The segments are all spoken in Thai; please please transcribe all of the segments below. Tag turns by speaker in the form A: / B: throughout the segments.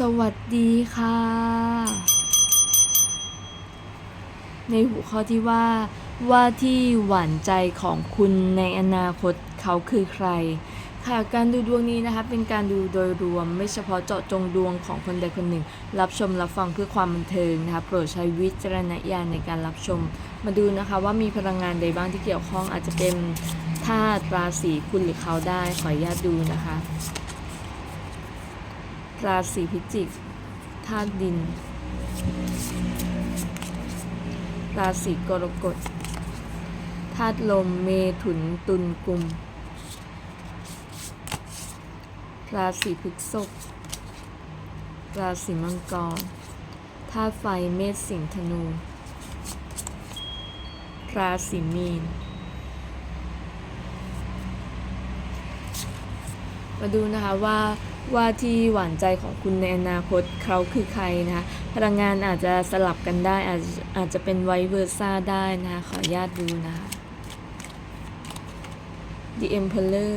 A: สวัสดีค่ะ ในหัวข้อที่ว่าว่าที่หวานใจของคุณในอนาคตเขาคือใคร ค่ะการดูดวงนี้นะคะเป็นการดูโดยรวมไม่เฉพาะเจาะจงดวงของคนใดคนหนึ่ง รับชมรับฟังเพื่อความบันเทิงนะคะโปรดใช้วิจารณญาณในการรับชม มาดูนะคะว่ามีพลังงานใดบ้างที่เกี่ยวข้องอาจจะเป็นธาตุราศีคุณหรือเขาได้ขออนุญาตดูนะคะ ราศีพิจิกธาตุดิน ราศีกรกฎธาตุลมเมถุนตุลกุม ราศีพฤษภราศีมังกรธาตุไฟเมษสิงธนู ราศีมีน มาดูนะคะว่า ว่าที่หวานใจของคุณในอนาคตเขาคือใครนะคะพลังงานอาจจะสลับกันได้ อาจจะอาจจะเป็นไวเวอร์ซ่าได้นะคะขออนุญาตดูนะคะ The Emperor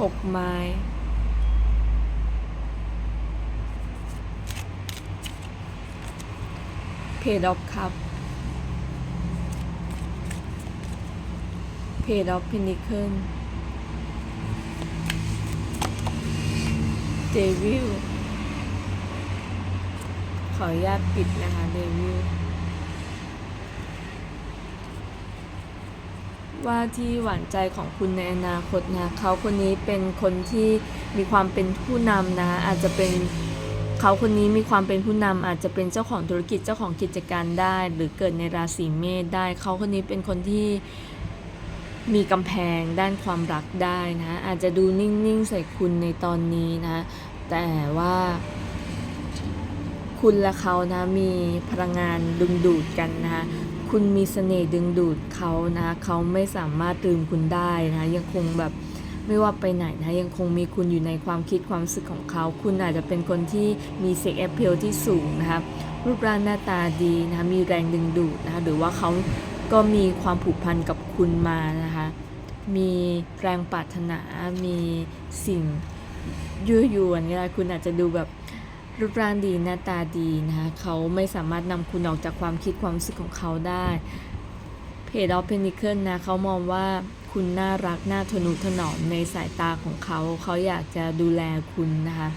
A: หกไม้เพดอ f คัพเพดอ f พินิเคิลเดวิลขออนุญาตปิดนะคะเดวิลว่าที่หวานใจของคุณในอนาคตนะเขาคนนี้เป็นคนที่มีความเป็นผู้นำนะอาจจะเป็นเขาคนนี้มีความเป็นผู้นำอาจจะเป็นเจ้าของธุรกิจเจ้าของกิจการได้ หรือเกิดในราศีเมษได้ เขาคนนี้เป็นคนที่ มีกำแพงด้านความรักได้นะอาจจะดูนิ่งๆใส่คุณในตอนนี้นะ แต่ว่า คุณและเขานะมีพลังงานดึงดูดกันนะคุณมีเสน่ห์ดึงดูดเขานะเขาไม่สามารถลืมคุณได้นะยังคงแบบไม่ว่าไปไหนนะยังคงมีคุณอยู่ในความคิดความรู้สึกของเขา คุณอาจจะเป็นคนที่มีเซ็กแอ p เพลที่สูงนะคะรูปร่างหน้าตาดีนะมีแรงดึงดูดนะหรือว่าเขา ก็มีความผูกพันกับคุณมานะคะ มีแรงปรารถนา มีสิ่งยั่วยวนก็ได้คุณอาจจะดูแบบรูปร่างดีหน้าตาดีนะคะเขาไม่สามารถนำคุณออกจากความคิดความรู้สึกของเขาได้ เพจออฟเพนิเคิลนะเขามองว่าคุณน่ารักน่าทนุถนอมในสายตาของเขา เขาอยากจะดูแลคุณนะคะ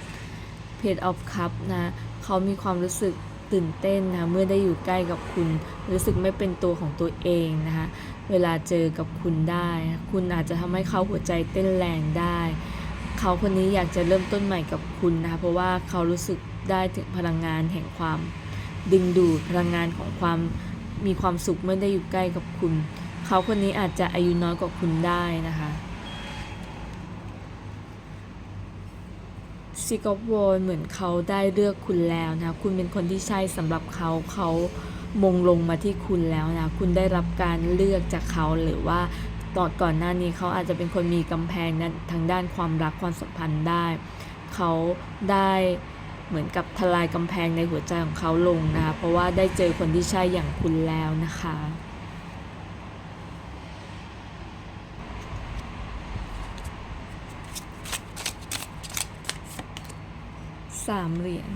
A: เพจออฟคัพนะเขามีความรู้สึก ตื่นเต้นนะเมื่อได้อยู่ใกล้กับคุณ รู้สึกไม่เป็นตัวของตัวเองนะคะเวลาเจอกับคุณได้ คุณอาจจะทำให้เขาหัวใจเต้นแรงได้ เขาคนนี้อยากจะเริ่มต้นใหม่กับคุณนะคะเพราะว่าเขารู้สึกได้ถึงพลังงานแห่งความดึงดูดพลังงานของความมีความสุขเมื่อได้อยู่ใกล้กับคุณ เขาคนนี้อาจจะอายุน้อยกว่าคุณได้นะคะ ซิกอฟวอลเหมือนเขาได้เลือกคุณแล้วนะ คุณเป็นคนที่ใช่สำหรับเขาเขามงลงมาที่คุณแล้วนะ คุณได้รับการเลือกจากเขาหรือว่าตอนก่อนหน้านี้เขาอาจจะเป็นคนมีกำแพงนั้นทางด้านความรักความสัมพันธ์ได้ เขาได้เหมือนกับทลายกำแพงในหัวใจของเขาลงนะคะเพราะว่าได้เจอคนที่ใช่อย่างคุณแล้วนะคะ สามเหรียญ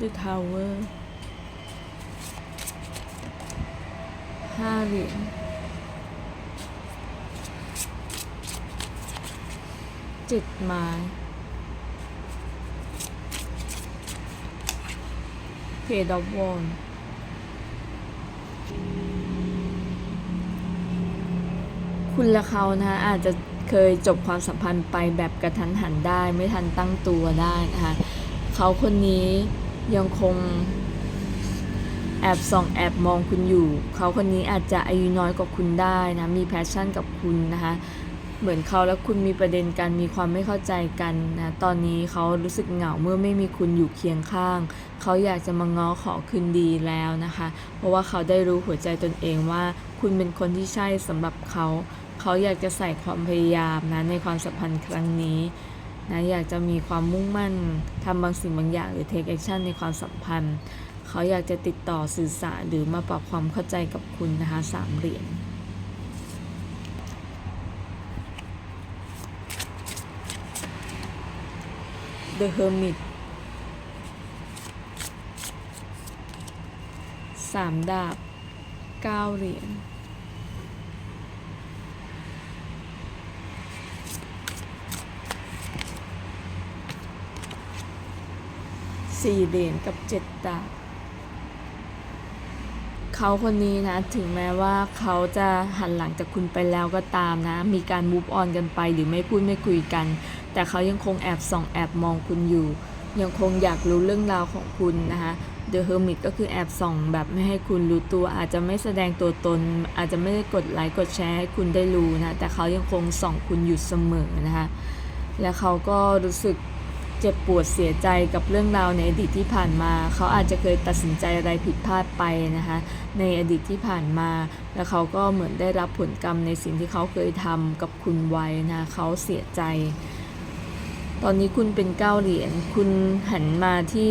A: The Tower ห้าเหรียญเจ็ดไม้เพดอฟวอนคุณและเขานะอาจจะ เคยจบความสัมพันธ์ไปแบบกระทันหันได้ ไม่ทันตั้งตัวได้นะคะเขาคนนี้ยังคงแอบส่องแอบมองคุณอยู่ เขาคนนี้อาจจะอายุน้อยกว่าคุณได้นะมีแพชชั่นกับคุณนะคะเหมือนเขาและคุณมีประเด็นกันมีความไม่เข้าใจกันนะตอนนี้เขารู้สึกเหงาเมื่อไม่มีคุณอยู่เคียงข้าง เขาอยากจะมาง้อขอคืนดีแล้วนะคะ เพราะว่าเขาได้รู้หัวใจตนเองว่า คุณเป็นคนที่ใช่สำหรับเขา เขาอยากจะใส่ความพยายามนะในความสัมพันธ์ครั้งนี้นะอยากจะมีความมุ่งมั่นทำบางสิ่งบางอย่างหรือ take action ในความสัมพันธ์ เขาอยากจะติดต่อสื่อสารหรือมาปรับความเข้าใจกับคุณนะคะสามเหรียญเดอะเฮอร์มิตสามดาบเก้าเหรียญ สี่เหรียญกับเจ็ดดาบเขาคนนี้นะ ถึงแม้ว่าเขาจะหันหลังจากคุณไปแล้วก็ตามนะ มีการมูฟออนกันไปหรือไม่พูดไม่คุยกัน แต่เขายังคงแอบส่องแอบมองคุณอยู่ ยังคงอยากรู้เรื่องราวของคุณนะคะ The Hermit ก็คือแอบส่องแบบไม่ให้คุณรู้ตัว อาจจะไม่แสดงตัวตน อาจจะไม่ได้กดไลค์กดแชร์ให้คุณได้รู้นะ แต่เขายังคงส่องคุณอยู่เสมอนะคะและเขาก็รู้สึก เจ็บปวดเสียใจกับเรื่องราวในอดีตที่ผ่านมา เขาอาจจะเคยตัดสินใจอะไรผิดพลาดไปนะคะ ในอดีตที่ผ่านมา แล้วเขาก็เหมือนได้รับผลกรรมในสิ่งที่เขาเคยทำกับคุณไว้นะ เขาเสียใจ ตอนนี้คุณเป็นเก้าเหรียญ คุณหันมาที่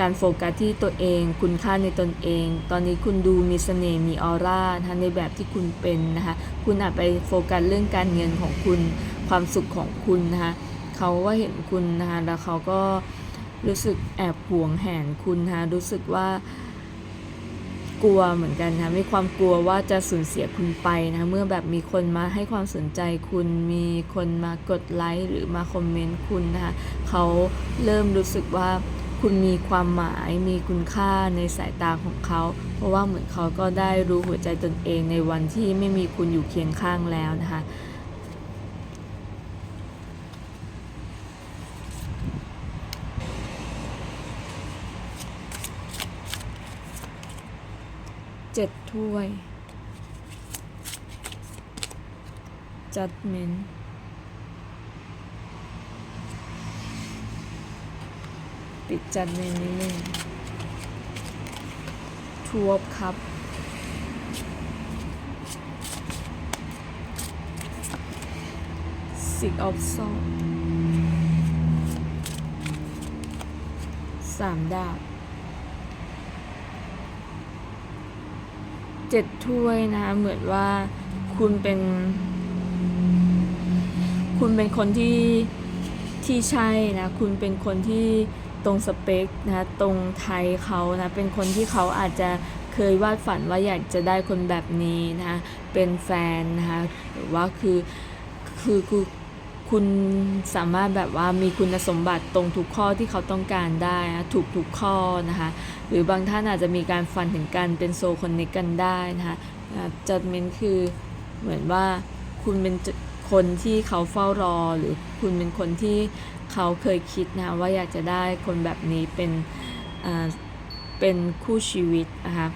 A: การโฟกัสที่ตัวเอง คุณค่าในตนเอง ตอนนี้คุณดูมีเสน่ห์ มีออร่านะในแบบที่คุณเป็นนะคะ คุณอาจไปโฟกัสเรื่องการเงินของคุณ ความสุขของคุณนะคะ เขาก็เห็นคุณนะคะแล้วเขาก็รู้สึกแอบหวงแหนคุณนะคะรู้สึกว่า กลัวเหมือนกันนะมีความกลัวว่าจะสูญเสียคุณไปนะเมื่อแบบมีคนมาให้ความสนใจคุณมีคนมากดไลค์หรือมาคอมเมนต์คุณนะคะเขาเริ่มรู้สึกว่าคุณมีความหมายมีคุณค่าในสายตาของเขา เพราะว่าเหมือนเขาก็ได้รู้หัวใจตนเองในวันที่ไม่มีคุณอยู่เคียงข้างแล้วนะคะ เจ็ดถ้วย judgment ปิดจัดในนี้หนึ่งทูบครับ six of swords สามดาบ เจ็ดถ้วยนะคะเหมือนว่าคุณเป็น คุณเป็นคนที่ที่ใช่นะคุณเป็นคนที่ตรงสเปคนะตรงไทยเขานะเป็นคนที่เขาอาจจะเคยวาดฝันว่าอยากจะได้คนแบบนี้นะเป็นแฟนนะคะหรือว่าคือคือคือ คุณสามารถแบบว่ามีคุณสมบัติตรงทุกข้อที่เขาต้องการได้ถูกทุกข้อนะคะหรือบางท่านอาจจะมีการฟันถึงกันเป็นโซคนในกันได้นะคะจัดเมนคือเหมือนว่าคุณเป็นคนที่เขาเฝ้ารอ หรือคุณเป็นคนที่เขาเคยคิดนะว่าอยากจะได้คนแบบนี้เป็นเป็นคู่ชีวิตนะคะ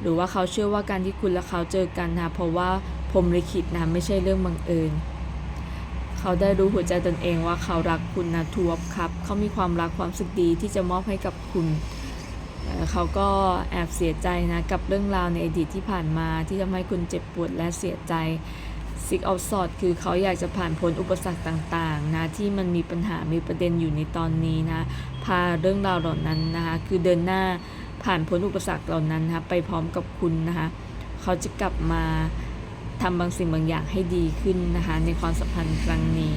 A: หรือว่าเขาเชื่อว่าการที่คุณและเขาเจอกันนะเพราะว่าพรหมลิขิตนะไม่ใช่เรื่องบังเอิญ เขาได้รู้หัวใจตนเองว่าเขารักคุณนะทวบครับ เขามีความรักความสึกดีที่จะมอบให้กับคุณ เขาก็แอบเสียใจนะกับเรื่องราวในอดีตที่ผ่านมาที่ทำให้คุณเจ็บปวดและเสียใจ Six of Swords คือเขาอยากจะผ่านพ้นอุปสรรคต่างๆนะที่มันมีปัญหามีประเด็นอยู่ในตอนนี้นะพาเรื่องราวเหล่านั้นนะคะคือเดินหน้าผ่านพ้นอุปสรรคเหล่านั้นนะคะไปพร้อมกับคุณนะคะเขาจะกลับมา ทำบางสิ่งบางอย่างให้ดีขึ้นนะคะ ในความสัมพันธ์ครั้งนี้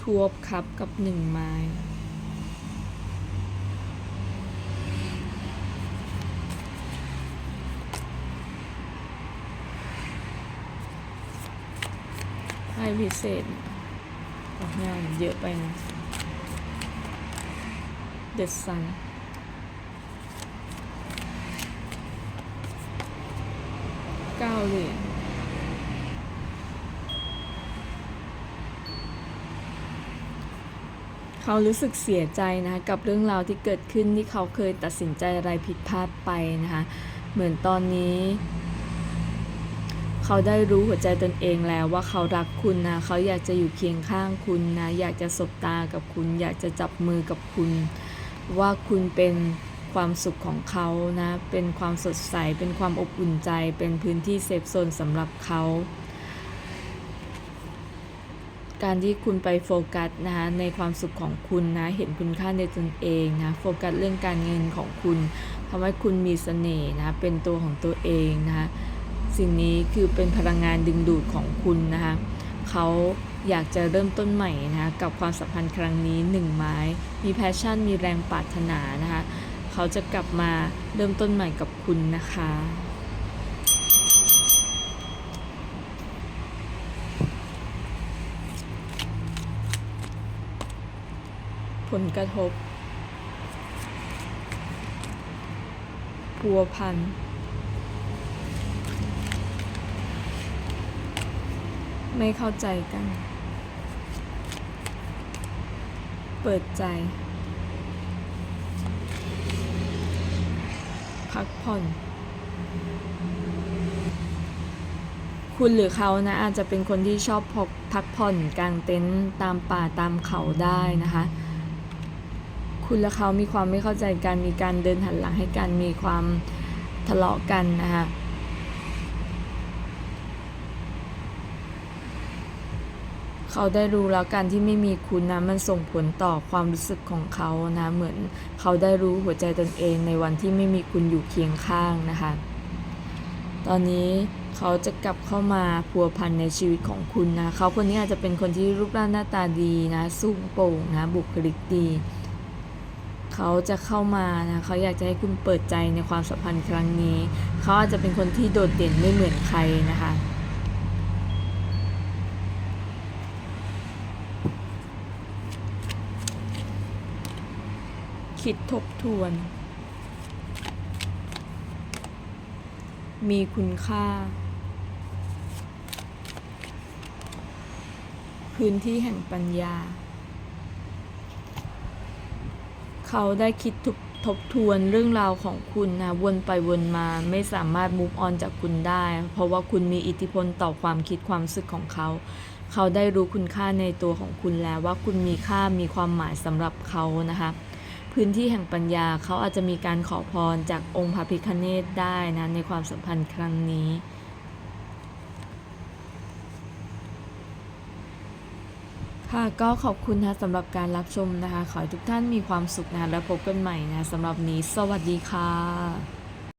A: ทวบครับกับหนึ่งไม้ไพ่พิเศษออกงานเยอะไปนะ เด e ซันเก้าเหรียญเขารู้สึกเสียใจนะคะกับเรื่องราวที่เกิดขึ้นที่เขาเคยตัดสินใจอะไรผิดพลาดไปนะคะเหมือนตอนนี้ เขาได้รู้หัวใจตนเองแล้วว่าเขารักคุณนะเขาอยากจะอยู่เคียงข้างคุณนะอยากจะสบตากับคุณ อยากจะจับมือกับคุณ ว่าคุณเป็นความสุขของเขานะ เป็นความสดใส เป็นความอบอุ่นใจ เป็นพื้นที่เซฟโซนสำหรับเขา การที่คุณไปโฟกัสนะคะในความสุขของคุณนะ เห็นคุณค่าในตนเองนะ โฟกัสเรื่องการเงินของคุณทำให้คุณมีเสน่ห์นะ เป็นตัวของตัวเองนะคะ สิ่งนี้คือเป็นพลังงานดึงดูดของคุณนะคะเขา อยากจะเริ่มต้นใหม่นะคะกับความสัมพันธ์ครั้งนี้หนึ่งไม้ มีแพชชั่น มีแรงปรารถนานะคะเขาจะกลับมาเริ่มต้นใหม่กับคุณนะคะผลกระทบ พัวพัน ไม่เข้าใจกัน เปิดใจ พักผ่อน คุณหรือเขานะ อาจจะเป็นคนที่ชอบพกพักผ่อนกลางเต็นท์ตามป่าตามเขาได้นะคะ คุณและเขามีความไม่เข้าใจกันมีการเดินหันหลังให้กันมีความทะเลาะกันนะคะ เขาได้รู้แล้วการที่ไม่มีคุณนะมันส่งผลต่อความรู้สึกของเขานะ เหมือนเขาได้รู้หัวใจตนเองในวันที่ไม่มีคุณอยู่เคียงข้างนะคะ ตอนนี้เขาจะกลับเข้ามาพัวพันในชีวิตของคุณนะเขาคนนี้อาจจะเป็นคนที่รูปร่างหน้าตาดีนะสูงโปร่งนะบุคลิกดี เขาจะเข้ามานะเขาอยากจะให้คุณเปิดใจในความสัมพันธ์ครั้งนี้ เขาอาจจะเป็นคนที่โดดเด่นไม่เหมือนใครนะคะ คิดทบทวน มีคุณค่า พื้นที่แห่งปัญญา เขาได้คิดทบทบทวนเรื่องราวของคุณนะวนไปวนมาไม่สามารถ move on จากคุณได้ เพราะว่าคุณมีอิทธิพลต่อความคิดความรู้สึกของเขา เขาได้รู้คุณค่าในตัวของคุณแล้วว่าคุณมีค่ามีความหมายสำหรับเขานะคะ พื้นที่แห่งปัญญาเขาอาจจะมีการขอพรจากองค์พระพิคเนตได้นะในความสัมพันธ์ครั้งนี้ ค่ะก็ขอบคุณนะสำหรับการรับชมนะคะ ขอให้ทุกท่านมีความสุขนะและพบกันใหม่นะสำหรับนี้ สวัสดีค่ะ